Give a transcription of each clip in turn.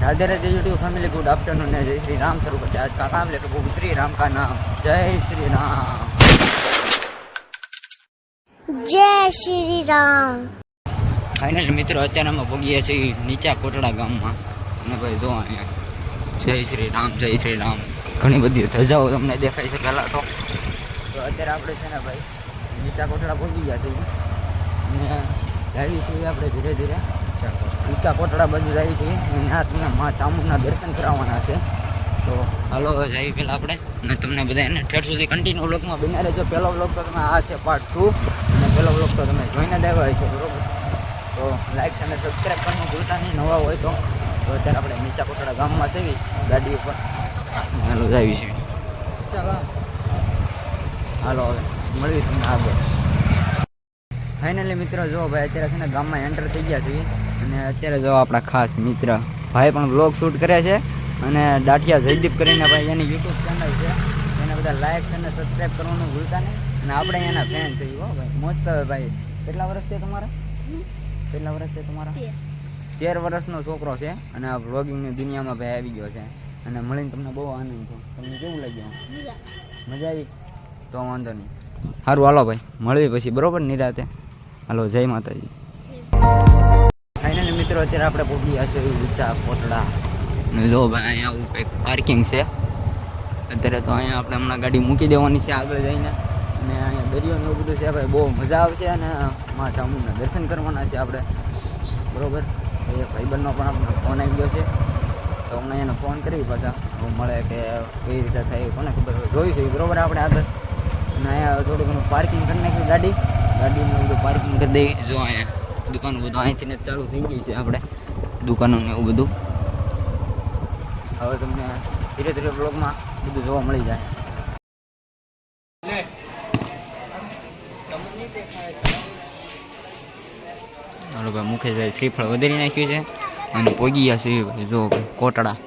Radhe Radhe YouTube family good afternoon है जय श्री राम शुरू करते हैं आज का काम लेकर वो श्री राम का नाम जय श्री राम જય શ્રી રામ ફાઇનલ મિત્રો અત્યારે અમે પહોંચીએ છીએ નીચા કોટડા ગામમાં અને ભાઈ જો અહીંયા જય શ્રી રામ જય શ્રી રામ ઘણી બધી ધજાઓ તમને દેખાય છે પહેલાં તો તો અત્યારે આપણે છે ને ભાઈ નીચા કોટડા પહોંચી ગયા છીએ અને જાવી છીએ આપણે ધીરે ધીરે ઊંચા કોટડા બાજુ જાય છે. ત્યાં તમને મા ચામુંડના દર્શન કરાવવાના છે. તો હાલો જઈએ પહેલાં આપણે. અને તમને બધા એને ઠેર સુધી કન્ટિન્યુ વ્લોગમાં બિના રહેજો. પહેલો વ્લોગ તો તમે આ છે પાર્ટ ટુ અને પહેલો વ્લોગ તો તમે જોઈને જ આવ્યા છો બરોબર? તો લાઈક અને સબસ્ક્રાઈબ કરવાનું ભૂલતા નહીં. નવા હોય તો. તો અત્યારે આપણે નીચા કોટડા ગામમાં છે ગાડી ઉપર. હાલો જાવી છે હાલો, હવે મળીએ તમને આગળ. ફાઇનલી મિત્રો જો ભાઈ અત્યારે છે ને ગામમાં એન્ટર થઈ ગયા છીએ અને અત્યારે જો આપણા ખાસ મિત્ર ભાઈ પણ બ્લોગ શૂટ કરે છે અને દાઠિયા જયદીપ કરીને ભાઈ એની યુટ્યુબ ચેનલ છે. એને બધા લાઈક અને સબસ્ક્રાઈબ કરવાનું ભૂલતા નહીં. અને આપણે એના ફેન છે હો ભાઈ. મસ્ત ભાઈ. કેટલા વર્ષ છે તમારા? કેટલા વર્ષ છે તમારા? તેર. વર્ષનો છોકરો છે અને આ વ્લોગિંગની દુનિયામાં ભાઈ આવી ગયો છે. અને મળીને તમને બહુ આનંદ થયો. તમને કેવું લાગ્યું? મજા આવી. તો વાંધો નહીં. સારું હાલો ભાઈ. મળવી પછી. બરાબર? નિરાતે. હાલો જય માતાજી. ફાઇનલી મિત્રો અત્યારે આપણે પહોંચી ગયા છે ઊંચા કોટડા. જો ભાઈ અહીંયા આવું કંઈક પાર્કિંગ છે. અત્યારે તો અહીંયા આપણે હમણાં ગાડી મૂકી દેવાની છે આગળ જઈને. અને અહીંયા દરિયો ને એવું બધું છે ભાઈ બહુ મજા આવશે અને મા ચામુંડના દર્શન કરવાના છે આપણે. બરોબર? એ ભાઈબંધનો પણ આપણને ફોન આવી ગયો છે. તો હમણાં એને ફોન કરી પાછા. મળે કે કઈ રીતે થાય એ કોને ખબર જોઈશું બરોબર આપણે આગળ. અને અહીંયા થોડું ઘણું પાર્કિંગ કરી નાખ્યું ગાડી. ગાડીનું બધું પાર્કિંગ કરી દઈએ જો અહીંયા દુકાનો બધું અહીંથી ને ચાલુ થઈ ગઈ છે આપણે. દુકાનો ને એવું બધું. હવે તમને ધીરે ધીરે બ્લોગમાં બધું જોવા મળી જાય. હાલો ભાઈ, મુકેશભાઈ શ્રીફળ વધારી નાખ્યું છે અને પોગી ગયા છે ભાઈ. જો ભાઈ, કોટડા.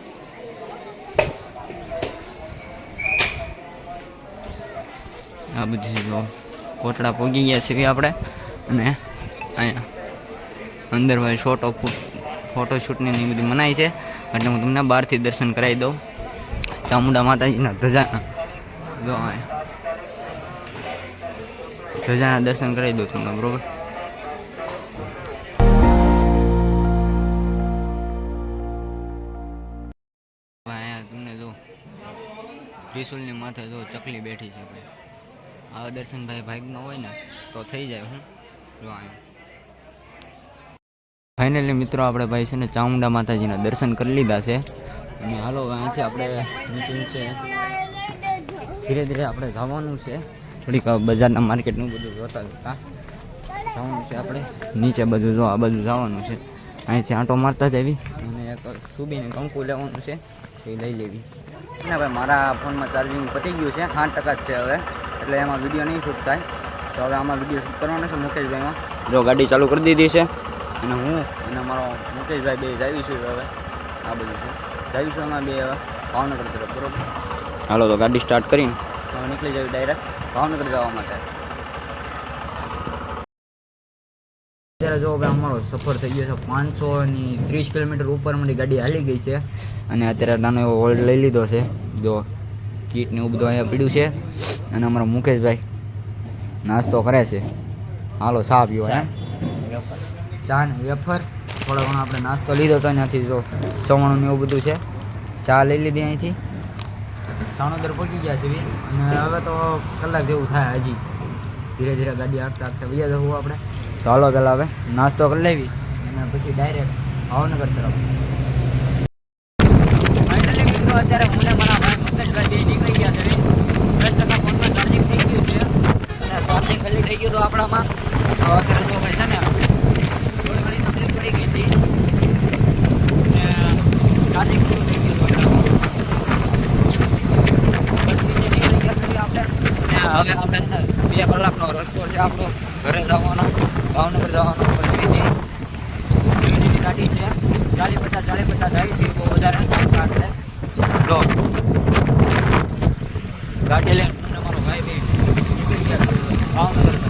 આ બધી જો. કોટડા પોગી ગયા છીએ આપણે. અને અહીંયા અંદર ભાઈ ફોટો ફોટોશૂટની શૂટની ને બધી મનાય છે. એટલે હું તમને બહારથી દર્શન કરાવી દઉં. ચામુંડા માતાજીના ધજાના ધજાના દર્શન કરાવી દઉં તમને, બરોબર? ત્રિશુલની માથે જો ચકલી બેઠી છે ભાઈ. આવા દર્શન ભાઈ ભાગમાં હોય ને, તો થઈ જાય હું જો ફાઇનલી મિત્રો, આપણે ભાઈ છે ને ચામુંડા માતાજીના દર્શન કરી લીધા છે. અને હાલો, અહીંથી આપણે નીચે નીચે ધીરે ધીરે આપણે જવાનું છે. થોડીક બજારના માર્કેટનું બધું જોતા જોતા જવાનું છે આપણે. નીચે બધું જો, આ બધું જવાનું છે. અહીંથી આંટો મારતા જવી અને એક સુબીને કંકુ લેવાનું છે, એ લઈ લેવી. ના ભાઈ, મારા ફોનમાં ચાર્જિંગ પતી ગયું છે, આઠ ટકા જ છે હવે. એટલે એમાં વીડિયો નહીં શૂટ થાય. તો હવે આમાં વીડિયો શૂટ કરવાનો છે મુકેશભાઈમાં. જો ગાડી ચાલુ કરી દીધી છે. અને હું અને મારો મુકેશભાઈ બે જાવીશું હવે. આ બધું છે. જાવીશું એમાં બે હવે. ભાવનગર તરફ બરોબર? હાલો તો ગાડી સ્ટાર્ટ કરીને હવે નીકળી જાવી ડાયરેક્ટ ભાવનગર જવા માટે. અત્યારે જો હવે અમારો સફર થઈ ગયો છે પાંચસો ની ત્રીસ કિલોમીટર ઉપર મારી ગાડી હાલી ગઈ છે. અને અત્યારે નાનો એવો હોલ્ડ લઈ લીધો છે. જો કીટ ને એવું બધું અહીંયા પીડ્યું છે. અને અમારો મુકેશભાઈ નાસ્તો કરે છે. હાલો, ચા પીવો, એમ. ચા ને વેફર. થોડો ઘણો આપણે નાસ્તો લીધો તો ત્યાંથી જો ચવાણું ને એવું બધું છે. ચા લઈ લીધી અહીંથી. સાણોદર પહોંચી ગયા છે અને હવે તો કલાક જેવું થાય હજી. ધીરે ધીરે ગાડી આગતા આગતા બીજા જવું આપણે. તો હાલો પહેલાં હવે નાસ્તો કરી લેવી. અને પછી ડાયરેક્ટ ભાવનગર તરફ. અત્યારે ખાલી થઈ ગયું તો આપણામાં. કારણ છે ને. પડી ગઈ હતી. ચાર્જિંગ હવે આપણે બે કલાકનો રસ્તો છે આપણો ઘરે જવાનો, ભાવનગર જવાનો. પછી ગાડી છે ચાલી પચાસ ચાલી જાય છે બહુ વધારે આપણે. લો. ગાડી લઈને મને મારો ભાઈ બી Anladım.